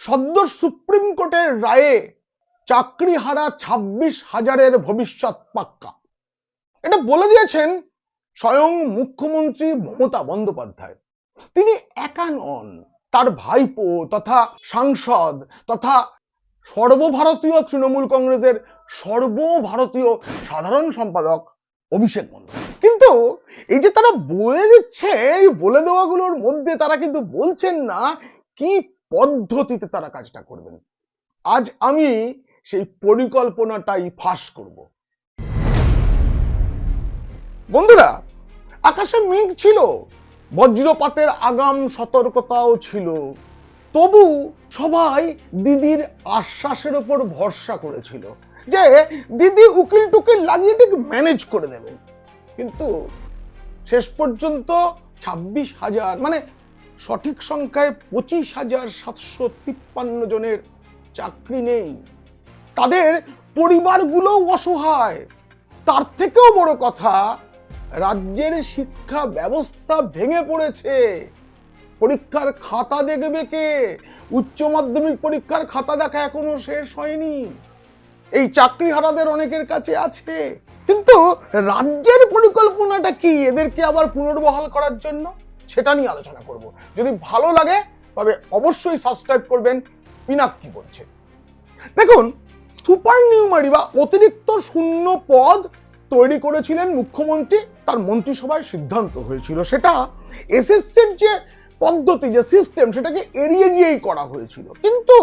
সদ্য সুপ্রিম কোর্টের রায়ে চাকরি হারা ছাব্বিশ হাজারের ভবিষ্যৎ পাক্কা। এটা বলে দিয়েছেন স্বয়ং মুখ্যমন্ত্রী মমতা বন্দ্যোপাধ্যায়। তিনি একা নন, তার ভাইপো তথা সাংসদ তথা সর্বভারতীয় তৃণমূল কংগ্রেসের সর্বভারতীয় সাধারণ সম্পাদক অভিষেক বন্দ্যোপাধ্যায়। কিন্তু এই যে তারা বলে দিচ্ছে, এই বলে দেওয়াগুলোর মধ্যে তারা কিন্তু বলছেন না কি পদ্ধতিতে তারা কাজটা করবেন। আজ আমি সেই পরিকল্পনাটাই ফাঁস করব। বন্ধুরা, আকাশে মেঘ ছিল, বজ্রপাতের আগাম সতর্কতাও ছিল। তবু সবাই দিদির আশ্বাসের উপর ভরসা করেছিল যে দিদি উকিল টুকিল লাগিয়ে ঠিক ম্যানেজ করে দেবেন। কিন্তু শেষ পর্যন্ত ছাব্বিশ হাজার মানে সঠিক সংখ্যায় পঁচিশ হাজার সাতশো তিপ্পান্ন জনের চাকরি নেই। তাদের পরিবারগুলো অসহায়। তার থেকেও বড় কথা, রাজ্যের শিক্ষা ব্যবস্থা ভেঙে পড়েছে। পরীক্ষার খাতা দেখবে কে? উচ্চ মাধ্যমিক পরীক্ষার খাতা দেখা এখনও শেষ হয়নি। এই চাকরি হারাদের অনেকের কাছে আছে। কিন্তু রাজ্যের পরিকল্পনাটা কি? এদেরকে আবার পুনর্বহাল করার জন্য? সেটা নিয়ে আলোচনা করব। যদি ভালো লাগে, তবে অবশ্যই সাবস্ক্রাইব করবেন পিনাক কি বলছে। দেখুন, সুপার নিউমারি বা অতিরিক্ত শূন্য পদ তৈরি করেছিলেন মুখ্যমন্ত্রী, তার মন্ত্রিসভায় সিদ্ধান্ত হয়েছিল সেটা এসএসসির যে পদ্ধতি, যে সিস্টেম সেটাকে এড়িয়ে গিয়েই করা হয়েছিল। কিন্তু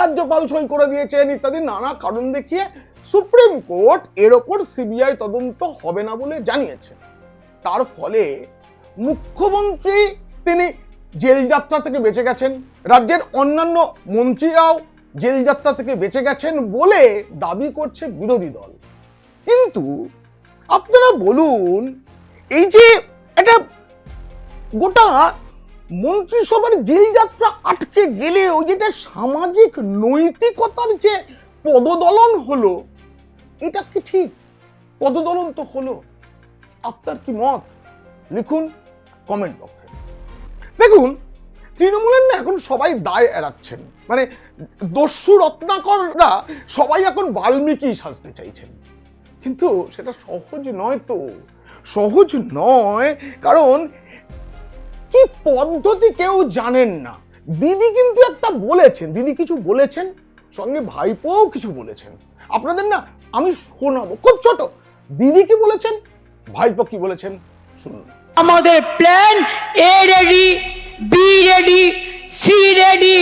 রাজ্যপাল সই করে দিয়েছেন ইত্যাদি, নানা কারণ দেখিয়ে সুপ্রিম কোর্ট এর ওপর সিবিআই তদন্ত হবে না বলে জানিয়েছে। তার ফলে মুখ্যমন্ত্রী তিনি জেল যাত্রা থেকে বেঁচে গেছেন। রাজ্যের অন্যান্য মন্ত্রীরাও জেল যাত্রা থেকে বেঁচে গেছেন বলে দাবি করছে বিরোধী দল। কিন্তু আপনারা বলুন, এই যে একটা গোটা মন্ত্রিসভার জেল যাত্রা আটকে গেলে ওই যেটা সামাজিক নৈতিকতার যে পদদলন হলো, এটা কি ঠিক? পদদলন তো হলো। আপনার কি মত? লিখুন। কমেন্ট বক্সে দেখুন, তৃণমূলের না এখন সবাই দায় এড়াচ্ছেন। মানে দস্যু রত্নাকররা সবাই এখন বাল্মীকি সাজতে চাইছেন। কিন্তু সেটা সহজ নয় তো। সহজ নয় কারণ কি পদ্ধতি কেউ জানেন না। দিদি কিন্তু একটা বলেছেন, দিদি কিছু বলেছেন, সঙ্গে ভাইপোও কিছু বলেছেন। আপনাদের না আমি শোনাবো, খুব ছোট। দিদি কি বলেছেন? ভাইপো কি বলেছেন? শুনুন। আমাদের plan A ready B ready C ready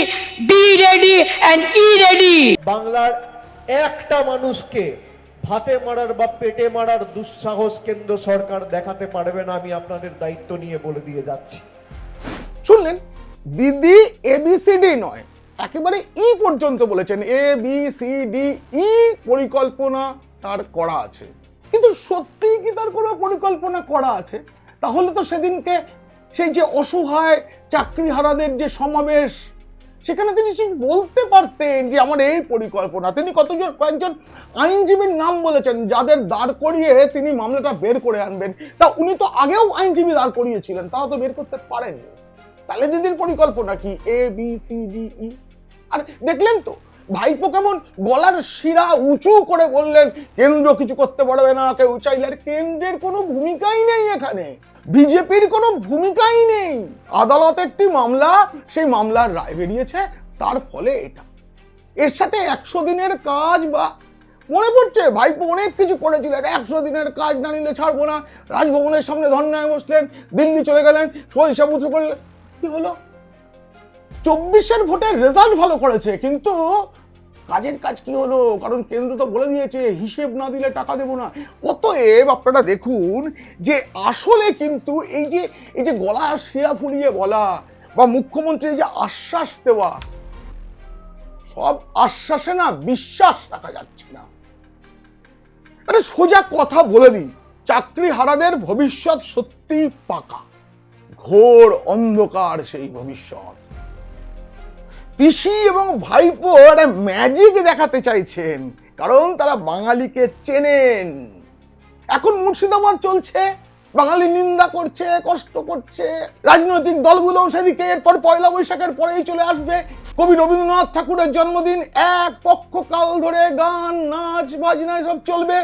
D ready and E ready বাংলার একটা মানুষকে ভাতে মারার বা পেটে মারার দুঃসাহস কেন্দ্র সরকার দেখাতে পারবে না আমি আপনাদের দায়িত্ব নিয়ে বলে দিয়ে যাচ্ছি। শুনলেন দিদি এবিসিডি নয় একেবারে ই পর্যন্ত বলেছেন A B C D E পরিকল্পনা তার করা আছে। কিন্তু সত্যিই কি তার কোনো পরিকল্পনা করা আছে? তাহলে তো সেদিনকে সেই যে অসহায় চাকরিহারাদের যে সমাবেশ, সেখানে তিনি বলতে পারতেন যে আমার এই পরিকল্পনা। তিনি কতজন, কয়েকজন আইনজীবীর নাম বলেছেন, যাদের দাঁড় করিয়ে তিনি মামলাটা বের করে আনবেন। তা উনি তো আগেও আইনজীবী দাঁড় করিয়েছিলেন, তারা তো বের করতে পারেননি। তাহলে দিদির পরিকল্পনা কি? A B C D E আর দেখলেন তো, ভাইপো কেমন গলার শিরা উঁচু করে বললেন, কেন্দ্র কিছু করতে পারবে না, কেউ চাইলে। আর কেন্দ্রের কোনো ভূমিকাই নেই এখানে। বিজেপির কোনো ভূমিকাই নেই। আদালত একটি মামলা, সেই মামলার রায় বেরিয়েছে, তার ফলে এটা। এর সাথে একশো দিনের কাজ বা মনে পড়ছে, ভাইপো অনেক কিছু করেছিলেন, একশো দিনের কাজ না নিলে ছাড়বো না। রাজভবনের সামনে ধর্নায় বসলেন, দিল্লি চলে গেলেন, সরিষা পুত্র করলেন কি হলো? চব্বিশের ভোটের রেজাল্ট ভালো করেছে, কিন্তু কাজের কাজ কি হলো? কারণ কেন্দ্র তো বলে দিয়েছে, হিসেব না দিলে টাকা দেবো না। অতএব আপনারা দেখুন যে আসলে কিন্তু এই যে এই যে গলা শিরা ফুলিয়ে বলা বা মুখ্যমন্ত্রী যে আশ্বাস দেওয়া, সব আশ্বাসে না বিশ্বাস রাখা যাচ্ছে না। আরে সোজা কথা বলে দিই চাকরি হারাদের ভবিষ্যৎ সত্যি পাকা। ঘোর অন্ধকার সেই ভবিষ্যৎ। পিসি এবং ভাইপো একটা ম্যাজিক দেখাতে চাইছেন। কারণ তারা বাঙালিকে চেনেন। এখন মুর্শিদাবাদ চলছে, বাঙালি নিন্দা করছে, কষ্ট করছে। রাজনৈতিক দলগুলো সেদিকে, এরপর পয়লা বৈশাখের পরেই চলে আসবে। কবি রবীন্দ্রনাথ ঠাকুরের জন্মদিন, এক পক্ষ কাল ধরে গান, নাচ, বাজনা সব চলবে।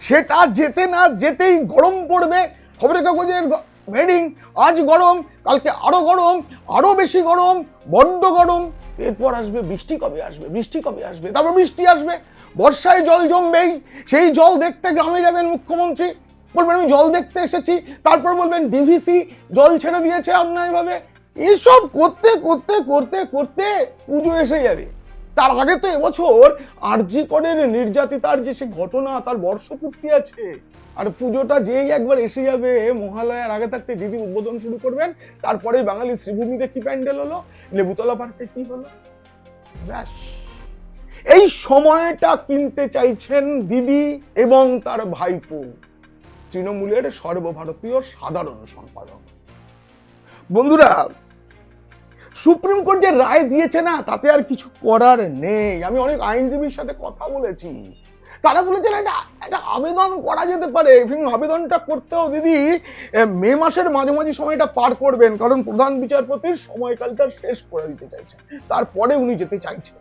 সেটা যেতে না যেতেই গরম পড়বে। খবরের কাগজের হেডিং আজ গরম, কালকে আরও গরম, আরও বেশি গরম, বড্ড গরম। এরপর আসবে, বৃষ্টি কবে আসবে? বৃষ্টি কবে আসবে? তারপর বৃষ্টি আসবে, বর্ষায় জল জমবেই, সেই জল দেখতে গ্রামে যাবেন মুখ্যমন্ত্রী। বলবেন, আমি জল দেখতে এসেছি। তারপর বলবেন, ডিভিসি জল ছেড়ে দিয়েছে অন্যায়ভাবে। এসব করতে করতে করতে করতে পুজো এসে যাবে। তার আগে তো এবছর আরজি করের নির্যাতিতার যে সে ঘটনা, তার বর্ষপূর্তি আছে। আর পুজোটা যেই একবার এসে যাবে, মহালয়ার আগে থাকতে দিদি উদ্বোধন শুরু করবেন তারপরে বাঙালি শ্রীভূমিতে কি প্যান্ডেল হলো, লেবুতলা পার্কে কি হলো? ব্যাস। এই সময়টা কিনতে চাইছেন দিদি এবং তার ভাইপো, তৃণমূলের সর্বভারতীয় সাধারণ সম্পাদক। বন্ধুরা সুপ্রিম কোর্ট যে রায় দিয়েছে না, তাতে আর কিছু করার নেই। আমি অনেক আইনজীবীর সাথে কথা বলেছি। তারা বলেছেন এটা একটা আবেদন করা যেতে পারে। আবেদনটা করতেও দিদি মে মাসের মাঝামাঝি সময়টা পার করবেন, কারণ প্রধান বিচারপতির সময়কালটা শেষ করে দিতে চাইছেন। তারপরে উনি যেতে চাইছেন।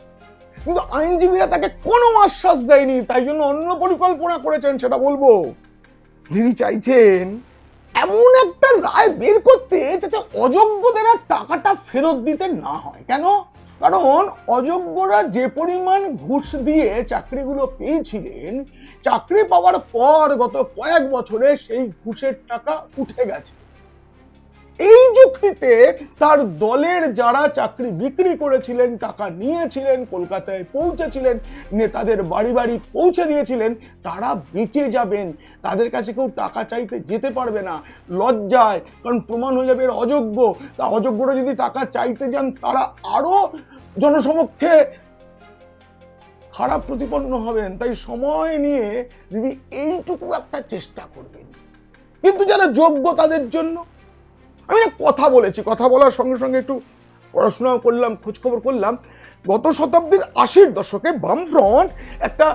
কিন্তু আইনজীবীরা তাকে কোনো আশ্বাস দেয়নি, তাই জন্য অন্য পরিকল্পনা করেছেন, সেটা বলব। দিদি চাইছেন এমন একটা রায় বের করতে যাতে অযোগ্যদের আর টাকাটা ফেরত দিতে না হয়। কেন? কারণ অযোগ্যরা যে পরিমাণ ঘুষ দিয়ে চাকরিগুলো পেয়েছিলেন, চাকরি পাওয়ার পর গত কয়েক বছরে সেই ঘুষের টাকা উঠে গেছে। এই যুক্তিতে তার দলের যারা চাকরি বিক্রি করেছিলেন, টাকা নিয়েছিলেন, কলকাতায় পৌঁছেছিলেন, নেতাদের বাড়ি বাড়ি পৌঁছে দিয়েছিলেন, তারা বেঁচে যাবেন। তাদের কাছে কেউ টাকা চাইতে যেতে পারবে না। লজ্জায়, কারণ প্রমাণ হয়ে যাবে এরা অযোগ্য। তা অযোগ্যরা যদি টাকা চাইতে যান, তারা আরও জনসমক্ষে খারাপ প্রতিপন্ন হবেন। তাই সময় নিয়ে দিদি এইটুকু একটা চেষ্টা করবেন। কিন্তু যারা যোগ্য তাদের জন্য আমি না কথা বলেছি, কথা বলার সঙ্গে সঙ্গে একটু পড়াশোনা করলাম, খোঁজখবর করলাম। গত শতাব্দীর আশির দশকে বামফ্রন্ট একটা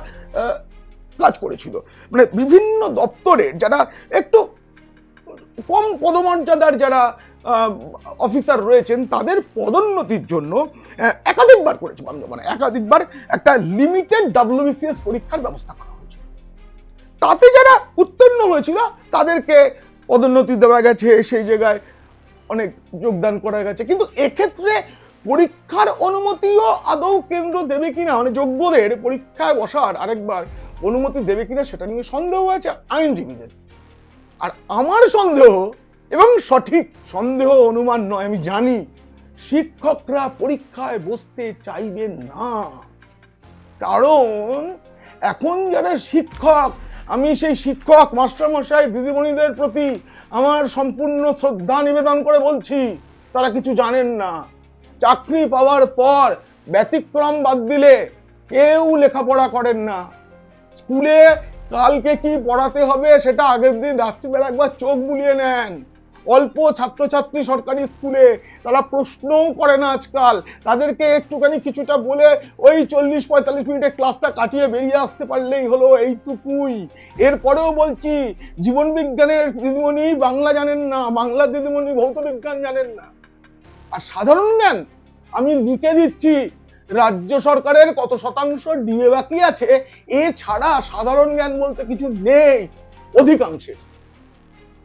কাজ করেছিল। মানে বিভিন্ন দপ্তরে যারা একটু কম পদমর্যাদার যারা অফিসার রয়েছেন, তাদের পদোন্নতির জন্য একাধিকবার করেছে মানে একাধিকবার একটা লিমিটেড ডাব্লিউবিসিএস পরীক্ষার ব্যবস্থা করা হয়েছিল তাতে যারা উত্তীর্ণ হয়েছিল, তাদেরকে পদোন্নতি দেওয়া গেছে, সেই জায়গায় অনেক যোগদান করা গেছে। কিন্তু এক্ষেত্রে পরীক্ষার অনুমতিও আদৌ কেন্দ্র দেবে কিনা? মানে যোগ্যদের পরীক্ষায় বসার আরেকবার অনুমতি দেবে কিনা সেটা নিয়ে সন্দেহ আছে আইনজীবীদের। আর আমার সন্দেহ, এবং সঠিক সন্দেহ অনুমান নয়, আমি জানি, শিক্ষকরা পরীক্ষায় বসতে চাইবেন না। কারণ এখন যারা শিক্ষক, আমি সেই শিক্ষক, মাস্টারমশাই, দিদিমণিদের প্রতি আমার সম্পূর্ণ শ্রদ্ধা নিবেদন করে বলছি, তারা কিছু জানেন না। চাকরি পাওয়ার পর ব্যতিক্রম বাদ দিলে কেউ লেখাপড়া করেন না। স্কুলে কালকে কি পড়াতে হবে সেটা আগের দিন রাত্রিবেলা একবার চোখ বুলিয়ে নেন। অল্প ছাত্রছাত্রী সরকারি স্কুলে। তারা প্রশ্নও করে না আজকাল। তাদেরকে একটুখানি কিছুটা বলে ওই চল্লিশ পঁয়তাল্লিশ মিনিটের ক্লাসটা কাটিয়ে বেরিয়ে আসতে পারলেই হলো এইটুকুই। এরপরেও বলছি, জীবন বিজ্ঞানের দিদিমণি বাংলা জানেন না, বাংলা দিদিমণি ভৌত বিজ্ঞান জানেন না। আর সাধারণ জ্ঞান, আমি লিখে দিচ্ছি, রাজ্য সরকারের কত শতাংশ ডিএ বাকি আছে এছাড়া সাধারণ জ্ঞান বলতে কিছু নেই, অধিকাংশের।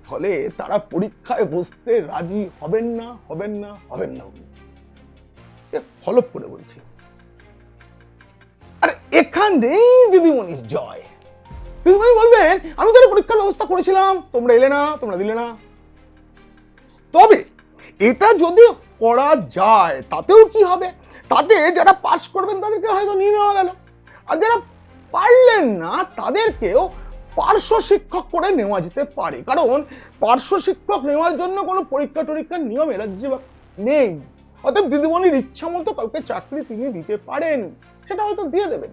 ফলে তারা পরীক্ষায় বসতে রাজি হবেন না হবেন না হবেন না। ফলপ করে বলছি। আর এখানেই দিদিমণির জয়। দিদিমণি বলবেন, আমি তাহলে পরীক্ষার ব্যবস্থা করেছিলাম। তোমরা এলে না, তোমরা দিলে না। তবে এটা যদি করা যায়, তাতেও কি হবে? তাতে যারা পাস করবেন তাদেরকে হয়তো নিয়ে নেওয়া গেল। আর যারা পারলেন না, তাদেরকেও পার্শ্ব শিক্ষক করে নেওয়া যেতে পারে। কারণ পার্শ্ব শিক্ষক নেওয়ার জন্য কোনো পরীক্ষা টরীক্ষার নিয়ম এ রাজ্যে বা- নেই। অতএব দিদিমণির ইচ্ছা মতো কাউকে চাকরি তিনি দিতে পারেন, সেটা হয়তো দিয়ে দেবেন।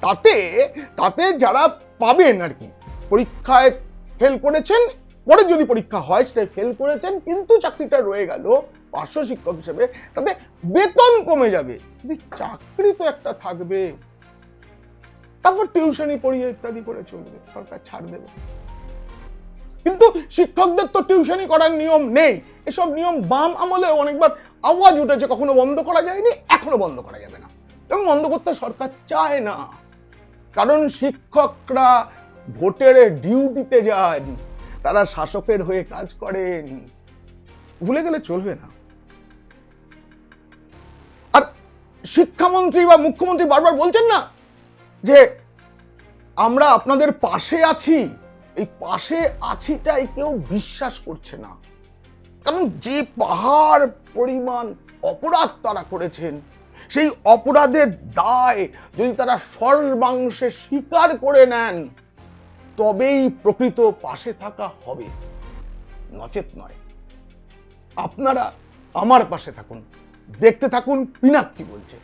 তাতে তাতে যারা পাবেন আর কি, পরীক্ষায় ফেল করেছেন, পরে যদি পরীক্ষা হয় সেটাই ফেল করেছেন, কিন্তু চাকরিটা রয়ে গেল পার্শ্ব শিক্ষক হিসেবে, তাতে বেতন কমে যাবে। চাকরি তো একটা থাকবে। তারপর টিউশনি পড়িয়ে ইত্যাদি করে চলবে, সরকার ছাড় দেবে। কিন্তু শিক্ষকদের তো টিউশনই করার নিয়ম নেই। এসব নিয়ম বাম আমলে অনেকবার আওয়াজ উঠেছে, কখনো বন্ধ করা যায়নি, এখনও বন্ধ করা যাবে না। এবং বন্ধ করতে সরকার চায় না। কারণ শিক্ষকরা ভোটের ডিউটিতে যান, তারা শাসকের হয়ে কাজ করেন। ভুলে গেলে চলবে না। আর শিক্ষামন্ত্রী বা মুখ্যমন্ত্রী বারবার বলছেন না যে আমরা আপনাদের পাশে আছি, এই পাশে আছিটাই কেউ বিশ্বাস করছে না। কারণ যে পাহাড় পরিমাণ অপরাধ তারা করেছেন, সেই অপরাধের দায় যদি তারা সর্বাংশে স্বীকার করে নেন, তবেই প্রকৃত পাশে থাকা হবে। নচেত নয়। আপনারা আমার পাশে থাকুন, দেখতে থাকুন, পিনাক কি বলছে।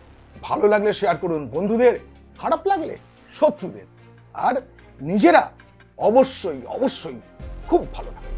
ভালো লাগলে শেয়ার করুন। বন্ধুদের খারাপ লাগলে শত্রুদের। আর নিজেরা অবশ্যই অবশ্যই খুব ভালো থাকুন